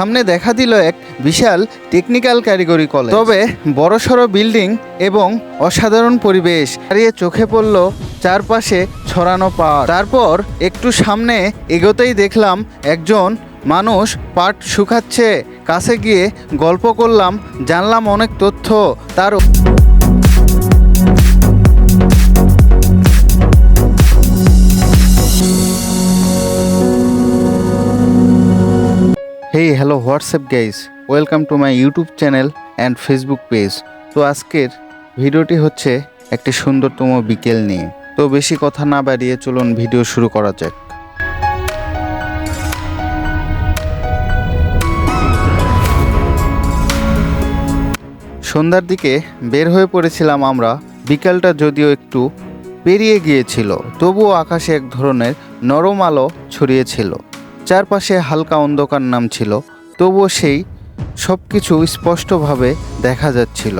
সামনে দেখা দিল এক বিশাল টেকনিক্যাল কারিগরি কলেজ তবে বড়সড় বিল্ডিং এবং অসাধারণ পরিবেশ। হারিয়ে চোখে পড়ল চারপাশে ছড়ানো পাহাড়। তারপর একটু সামনে এগোতেই দেখলাম একজন মানুষ পাট শুকাচ্ছে। কাছে গিয়ে গল্প করলাম, জানলাম অনেক তথ্য। তার hello, what's up guys? Welcome to my YouTube channel and Facebook page. তো আজকের ভিডিওটি হচ্ছে একটি সুন্দরতম বিকেল নিয়ে। তো বেশি কথা না বাড়িয়ে চলুন ভিডিও শুরু করা যাক। সন্ধ্যার দিকে বের হয়ে পড়েছিলাম আমরা। বিকেলটা যদিও একটু পেরিয়ে গিয়েছিল, তবুও আকাশে এক ধরনের নরম আলো ছড়িয়েছিল চারপাশে হালকা অন্ধকার নাম ছিল তবুও সেই সব কিছু স্পষ্টভাবে দেখা যাচ্ছিল।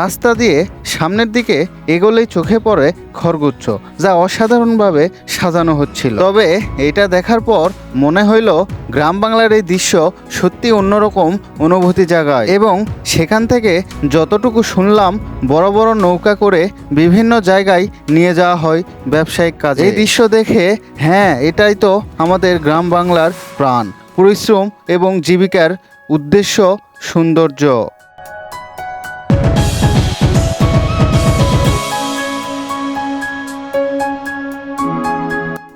রাস্তা দিয়ে সামনের দিকে এগোলেই চোখে পড়ে খরগুচ্ছ, যা অসাধারণভাবে সাজানো হচ্ছিল। তবে এটা দেখার পর মনে হইল গ্রাম বাংলার এই দৃশ্য সত্যি অন্যরকম অনুভূতি জাগায়। এবং সেখান থেকে যতটুকু শুনলাম, বড় বড় নৌকা করে বিভিন্ন জায়গায় নিয়ে যাওয়া হয় ব্যবসায়িক কাজে। এই দৃশ্য দেখে হ্যাঁ এটাই তো আমাদের গ্রাম বাংলার প্রাণ, পরিশ্রম এবং জীবিকার উদ্দেশ্য, সৌন্দর্য।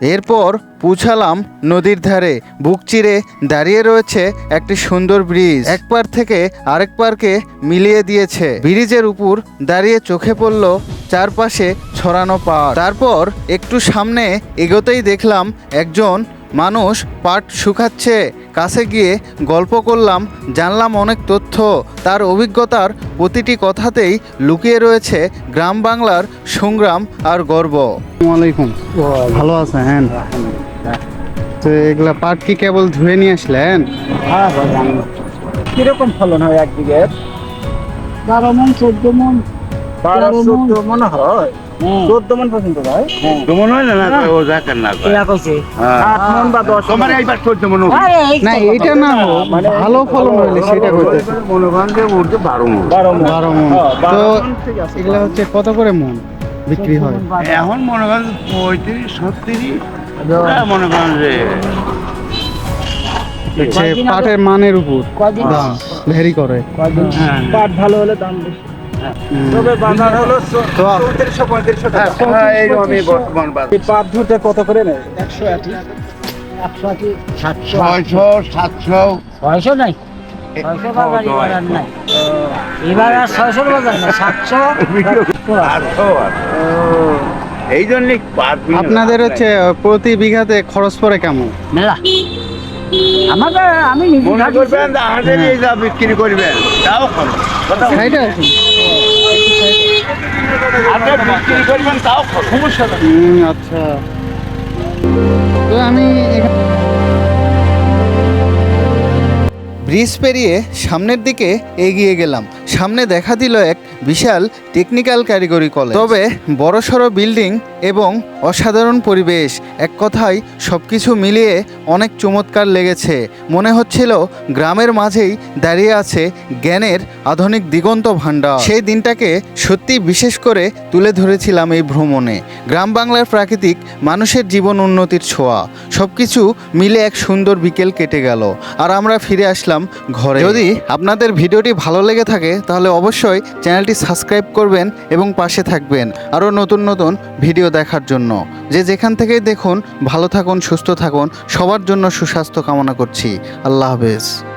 এরপর পৌঁছালাম নদীর ধারে। বুক চিরে দাঁড়িয়ে রয়েছে একটি সুন্দর ব্রিজ। এক পার থেকে আরেক পারকে মিলিয়ে দিয়েছে। ব্রিজের উপর দাঁড়িয়ে চোখে পড়ল চারপাশে ছড়ানো পা তারপর একটু সামনে এগোতেই দেখলাম একজন মানুষ পাট শুকাচ্ছে। কাছে গিয়ে গল্প করলাম জানলাম অনেক তথ্য। তার অভিজ্ঞতার প্রতিটি কথাতেই লুকিয়ে রয়েছে গ্রাম বাংলার সংগ্রাম আর গর্ব। আসসালামাইকুম ভালো আছেন? তো এগুলা পাট কি কেবল ধুয়ে নিয়ে আসলেন? হ্যাঁ কীরকম ফলন হয় একদিকে? বারো মন চোদ্দ মন। বারো চোদ্দ মনে হয়? চোদ্দ মন পর্যন্ত হয় তোমার হয় না না ও জাকার না এরা কইছে। আট মন বা দশ তোমার এইবার চোদ্দ মনে না তো না মানে ভালো ফলন হইলে সেটা করতে মনে করেন যে মন। বারো মন। বারো মন। হ্যাঁ, তো বারো মণ ঠিক আছে। এগুলা হচ্ছে কত করে মন বিক্রি হয়? এখন মনে করেন পঁয়ত্রিশ ছত্রিশ। মনে করেন যে হচ্ছে পাটের মানের উপর। কদিন ভেরি করে। হ্যাঁ। পাট ভালো হলে দাম বেশি। তবে বাজার হলো চৌত্রিশশো পঁয়ত্রিশশো টাকা। হ্যাঁ, বাজার। এই পাট ধুতে কত করে নেয়? একশো আশি। একশো কি সাতশো। ছয়শো সাতশো। ছয়শো নাই। এবার আর নাই। এবার আর ছয়শোর বাজার না সাতশো আটশো এই জন্যই আপনাদের হচ্ছে প্রতি বিঘাতে খরচ পড়ে কেমন? মেলা। আমাদের আমি মনে করবেন হাটে নিয়ে যা বিক্রি করবেন। তাও খরচ কথা আচ্ছা। আমি ব্রিজ পেরিয়ে সামনের দিকে এগিয়ে গেলাম। সামনে দেখা দিল এক বিশাল টেকনিক্যাল কারিগরি কলেজ তবে বড়সড় বিল্ডিং এবং অসাধারণ পরিবেশ। এক কথায় সব কিছু মিলিয়ে অনেক চমৎকার লেগেছে। মনে হচ্ছিল গ্রামের মাঝেই দাঁড়িয়ে আছে জ্ঞানের আধুনিক দিগন্ত ভাণ্ডার। সেই দিনটাকে সত্যি বিশেষ করে তুলে ধরেছিলাম এই ভ্রমণে। গ্রাম বাংলার প্রাকৃতিক মানুষের জীবন উন্নতির ছোঁয়া। সব কিছু মিলে এক সুন্দর বিকেল কেটে গেল আর আমরা ফিরে আসলাম ঘরে। যদি আপনাদের ভিডিওটি ভালো লেগে থাকে, তাহলে অবশ্যই চ্যানেলটি সাবস্ক্রাইব করবেন এবং পাশে থাকবেন। আরও নতুন নতুন ভিডিও দেখার জন্য। যে যেখান থেকেই দেখুন, ভালো থাকুন, সুস্থ থাকুন, সবার জন্য সুস্বাস্থ্য কামনা করছি। আল্লাহ হাফেজ।